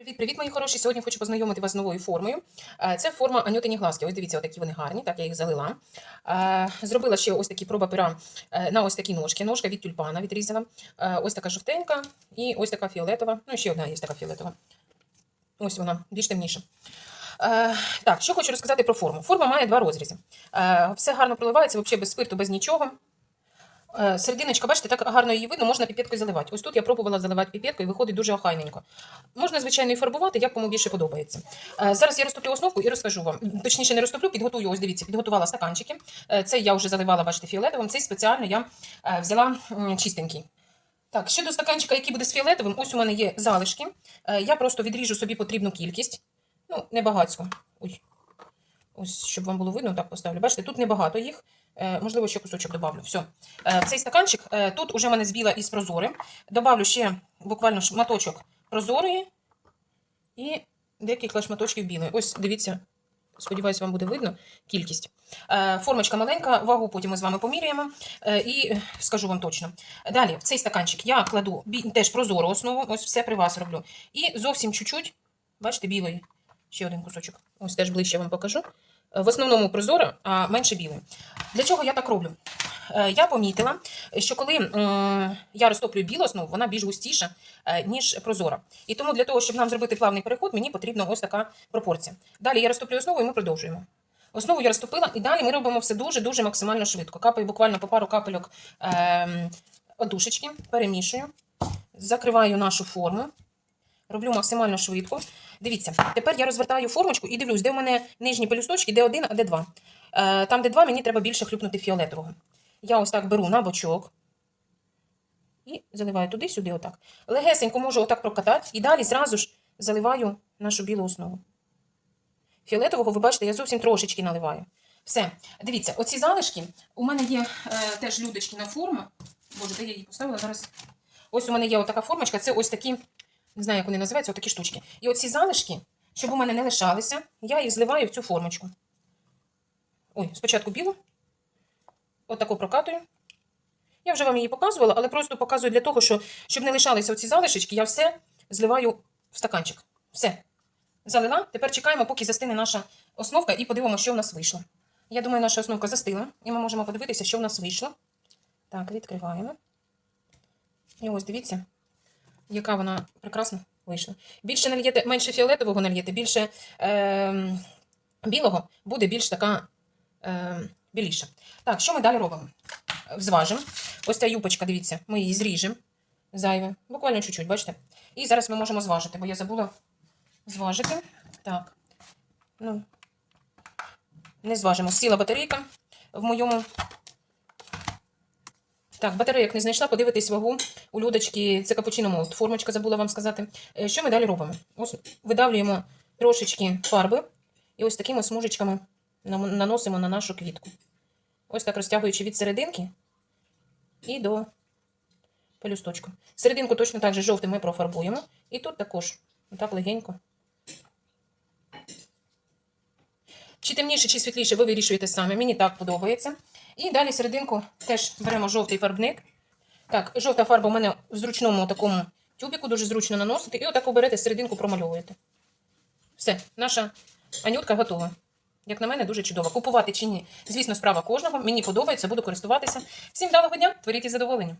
Привіт, привіт, мої хороші. Сьогодні хочу познайомити вас з новою формою. Е, Це форма анютині глазки. Ось дивіться, отакі вони гарні, так я їх залила. Е, Зробила ще ось такі проба пера е, на ось такі ножки. Ножка від тюльпана відрізала. Ось така жовтенька і ось така фіолетова. Ну, ще одна є така фіолетова. Ось вона, більш темніша. Так, що хочу розказати про форму. Форма має два розрізи. Все гарно проливається, взагалі без спирту, без нічого. Е, Серединочка, бачите, так гарно її видно, можна піпеткою заливати. Ось тут я пробувала заливати піпеткою, виходить дуже охайненько. Можна, звичайно, і фарбувати, як кому більше подобається. Е, Зараз я розтоплю основку і розкажу вам. Точніше, не розтоплю, підготую, ось дивіться, підготувала стаканчики. Е, Цей я вже заливала, бачите, фіолетовим. Цей спеціально я взяла чистенький. Так, щодо стаканчика, який буде з фіолетовим, ось у мене є залишки. Я просто відріжу собі потрібну кількість. Ну, небагацько. Ой. Ось, щоб вам було видно, так поставлю. Бачите, тут небагато їх. Е, можливо, ще кусочок добавлю. Все. Цей стаканчик, е, тут уже в мене з біла із прозорим. Добавлю ще буквально шматочок прозорої і декілька шматочків білої. Ось, дивіться, сподіваюся, вам буде видно кількість. Е, формочка маленька, вагу потім ми з вами поміряємо. І скажу вам точно. Далі, в цей стаканчик я кладу теж прозору основу, ось все при вас роблю. І зовсім чуть-чуть, бачите, білої. Ще один кусочок. Ось теж ближче вам покажу. В основному прозоро, а менше білої. Для чого я так роблю? Е, Я помітила, що коли я розтоплюю білу основу, вона більш густіша, е, ніж прозора. І тому для того, щоб нам зробити плавний переход, мені потрібна ось така пропорція. Далі я розтоплюю основу і ми продовжуємо. Основу я розтопила, і далі ми робимо все дуже-дуже максимально швидко. Капаю буквально по пару капельок е, одушечки, перемішую, закриваю нашу форму, роблю максимально швидко. Дивіться, тепер я розвертаю формочку і дивлюсь, де в мене нижні пелюсточки, де один, а де два. Е, Там, де два, мені треба більше хлюпнути фіолетового. Я ось так беру на бочок і заливаю туди-сюди, отак. Легесенько можу отак прокатати, і далі зразу ж заливаю нашу білу основу. Фіолетового, ви бачите, я зовсім трошечки наливаю. Все, дивіться, оці залишки, у мене є е, теж людочкіна форма. Боже, де я її поставила зараз? Ось у мене є отака формочка, це ось такі, не знаю, як вони називаються, отакі штучки. І оці залишки, щоб у мене не лишалися, я їх зливаю в цю формочку. Ой, спочатку білу. Отаку прокатую. Я вже вам її показувала, але просто показую для того, що, щоб не лишалися оці залишечки, я все зливаю в стаканчик. Все. Залила. Тепер чекаємо, поки застине наша основка, і подивимося, що в нас вийшло. Я думаю, наша основка застила, і ми можемо подивитися, що в нас вийшло. Так, відкриваємо. І ось дивіться, яка вона прекрасна вийшла. Більше нальєте, менше фіолетового нальєте, більше е, білого, буде більш така е, біліша. Так, що ми далі робимо? Зважимо. Ось ця юпочка, дивіться, ми її зріжемо. Зайве. Буквально чуть-чуть, бачите? І зараз ми можемо зважити, бо я забула зважити. Так. Ну, не зважимо. Сіла батарейка в моєму. Так, батарейок не знайшла, подивитись вагу у людочки, це капучино молот. Формочка забула вам сказати. Е, Що ми далі робимо? Ось видавлюємо трошечки фарби і ось такими смужечками наносимо на нашу квітку. Ось так розтягуючи від серединки і до пелюсточку. Серединку точно так же жовтим ми профарбуємо. І тут також, так легенько. Чи темніше, чи світліше, ви вирішуєте самі. Мені так подобається. І далі серединку теж беремо жовтий фарбник. Так, жовта фарба у мене в зручному такому тюбіку, дуже зручно наносити. І отаку берете серединку, промальовуєте. Все, наша анютка готова. Як на мене, дуже чудово. Купувати чи ні? Звісно, справа кожного. Мені подобається, буду користуватися. Всім вдалого дня, творіть із задоволенням.